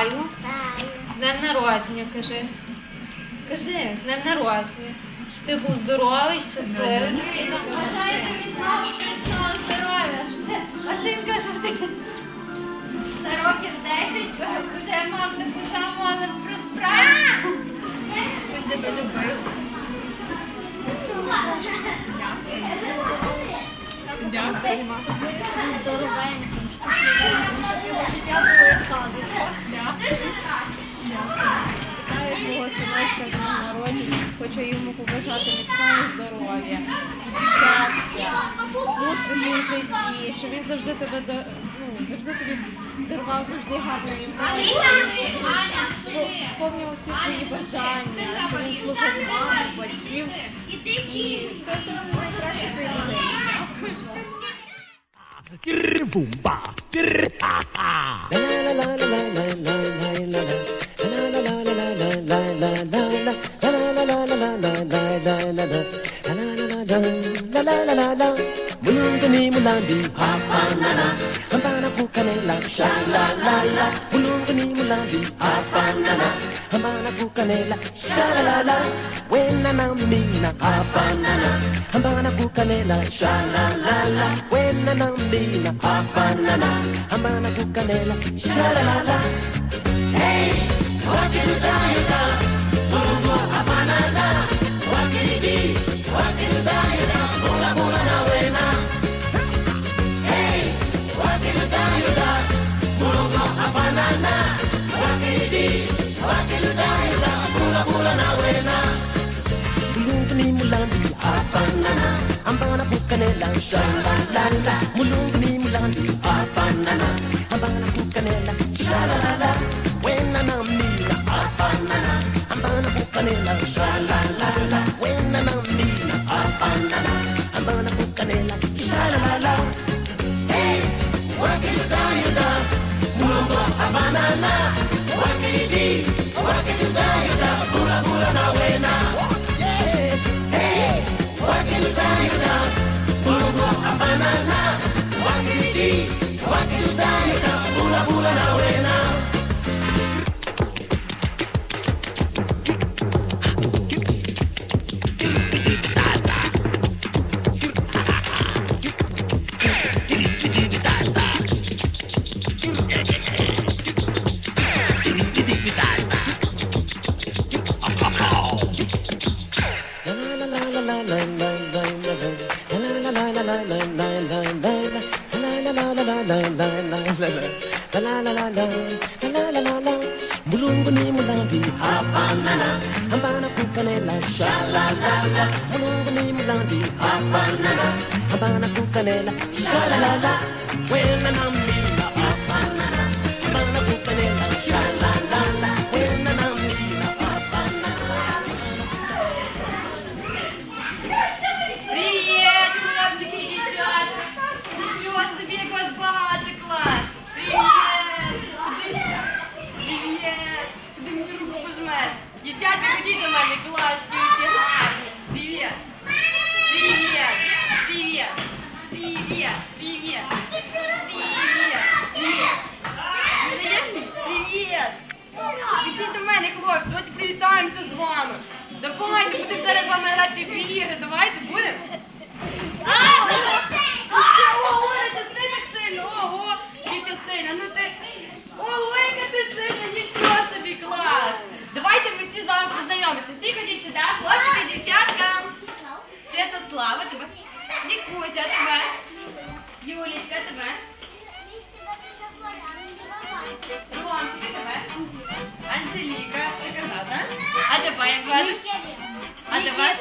Вітаю. З днем народження, кажи. Кажи, з днем народження. Щоб ти був здоровий, щасливий. Бажаю тобі знову міцного здоров'я. Щоб ти- каже, ти років житті, щоб він завжди тебе до- ну, завжди тобі дарував завжди гарної сповнював всі свої бажання, щоб він слухав маму, батьків. І це найкраще твої людини. Grr, Boomba, grr, ha ha. La la la la Bulong kami mula di Havana Handa na po kami lang Sha la la la Bulong kami mula di Havana Handa na po kami lang Sha la la la When na namin na Havana Handa Sha la la la When na namin na Havana Handa Sha la la la Hey, what you do, you do? Shalalala Mulungu ni mulandi hafanana ambana bukanela shalalala wena na mina hafanana ambana bukanela shalalala wena na mina hafanana ambana bukanela shalalala Hey, wakilida yuda Mulungu hafanana wakilidi wakilida yuda bula bula na wena Hey, wakiludayuda, Mulungu afanana wakiridi wakitudai na bulabula na la la la la la. La la la la. La. La la la. Mulungu ni mulandi hafanana Hambana kukanela. Sha la la la. Mulungu ni mulandi hafanana Hambana kukanela. Sha la la la. Wena na mina hafanana Hambana kukanela. Sha la тебе як звати? А тебе?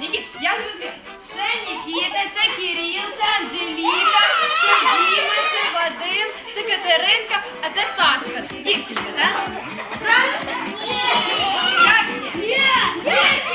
Нікіт, я зрозумів. Це Нікіта, це Кирил, це Анжеліка, це Діма, це Вадим, це Катеринка, а це Сашка. Дівчинка, так? Правильно? Як ні? Ні!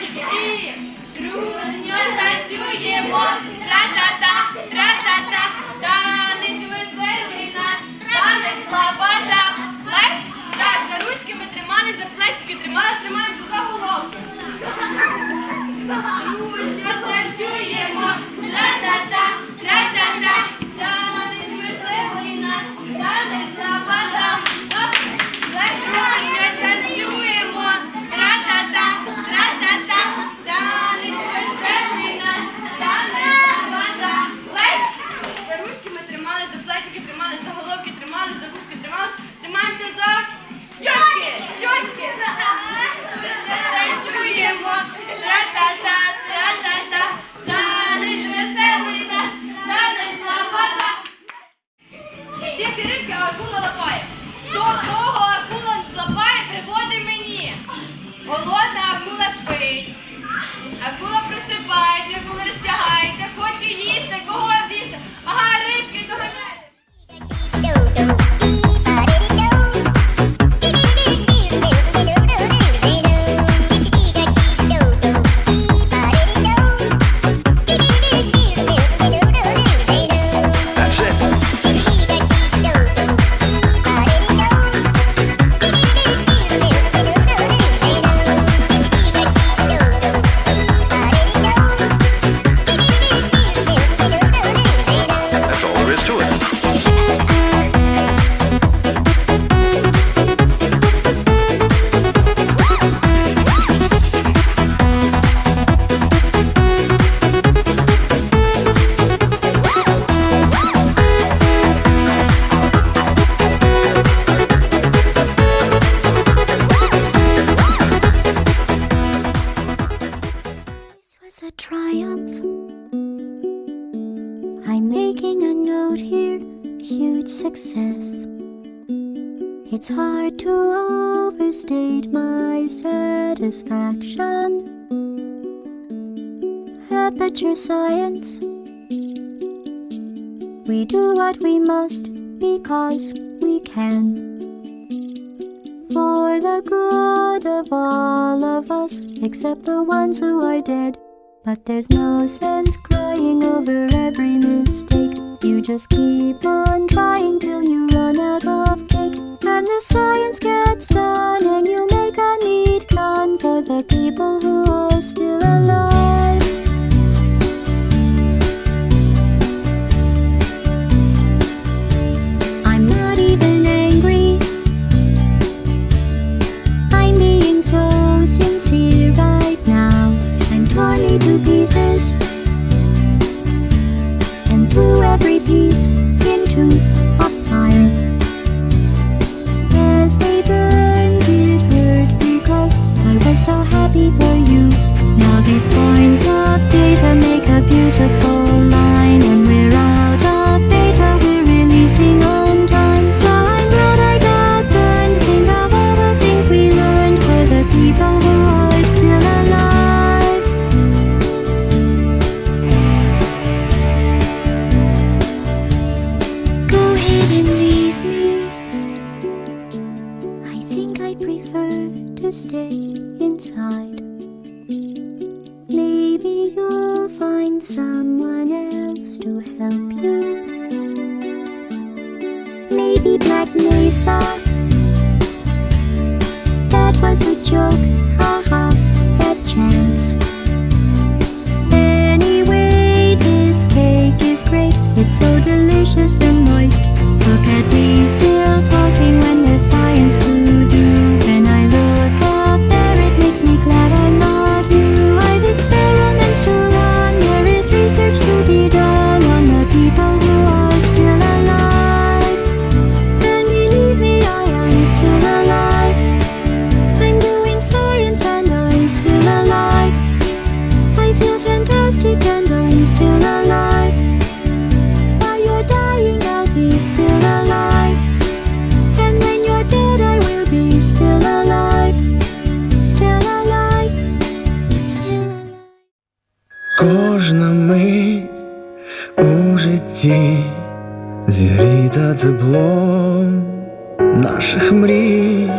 Діточки, дружньо танцюємо, тра-та-та, тра-та-та, танець веселий наш, танець лопата. Лесь, так, за ручки ми тримали, за плечики тримали, тримаємо за головку. Дружньо танцюємо, тра-та-та, тра-та-та. Aperture Science. We do what we must because we can. For the good of all of us, except the ones who are dead. But there's no sense crying over every mistake. You just keep on trying till you run out of cake, and the science gets done. These points of data make a beautiful та тепло наших мрій.